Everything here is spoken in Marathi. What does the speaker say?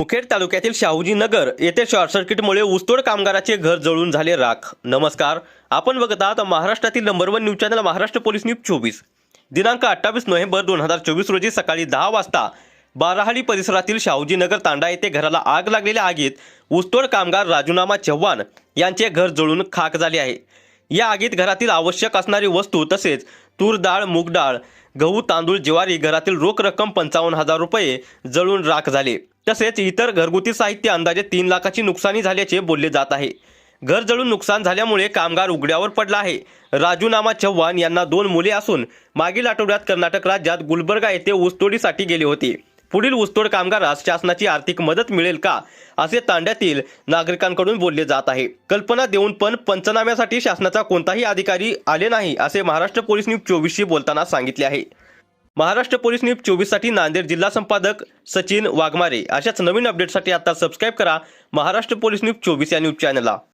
मुखेड तालुक्यातील शाहूजी नगर येथे शॉर्ट सर्किटमुळे ऊसतोड कामगाराचे घर जळून झाले राख. नमस्कार. आपण बघत आहात महाराष्ट्रातील number one news channel Maharashtra police news चोवीस. दिनांक अठ्ठावीस नोव्हेंबर दोन हजार चोवीस रोजी सकाळी दहा वाजता बाराहाडी परिसरातील शाहूजी नगर तांडा येथे घराला आग लागलेल्या आगीत ऊसतोड कामगार राजूनामा चव्हाण यांचे घर जळून खाक झाले आहे. या आगीत घरातील आवश्यक असणारी वस्तू तसेच तूर डाळ मूग डाळ गहू तांदूळ ज्वारी घरातील रोख रक्कम पंचावन्न हजार रुपये जळून राख झाले. तसेच इतर घरगुती साहित्य अंदाजे तीन लाखाची नुकसानी झाल्याचे बोलले जात आहे. घर जळून नुकसान झाल्यामुळे कामगार उघड्यावर पडला आहे. राजूनामा चव्हाण यांना दोन मुले असून मागील आठवड्यात कर्नाटक राज्यात गुलबर्गा येथे ऊसतोडीसाठी गेले होते. पुढील ऊसतोड कामगारास शासनाची आर्थिक मदत मिळेल का? असे तांड्यातील नागरिकांकडून बोलले जात आहे. कल्पना देऊन पण पंचनाम्यासाठी शासनाचा कोणताही अधिकारी आले नाही असे महाराष्ट्र पोलीस न्यूज चोवीसशी बोलताना सांगितले आहे. महाराष्ट्र पोलीस न्यूज चोवीससाठी नांदेड जिल्हा संपादक सचिन वाघमारे. अशाच नवीन अपडेटसाठी आता सबस्क्राईब करा महाराष्ट्र पोलीस न्यूज चोवीस या न्यूज चॅनलला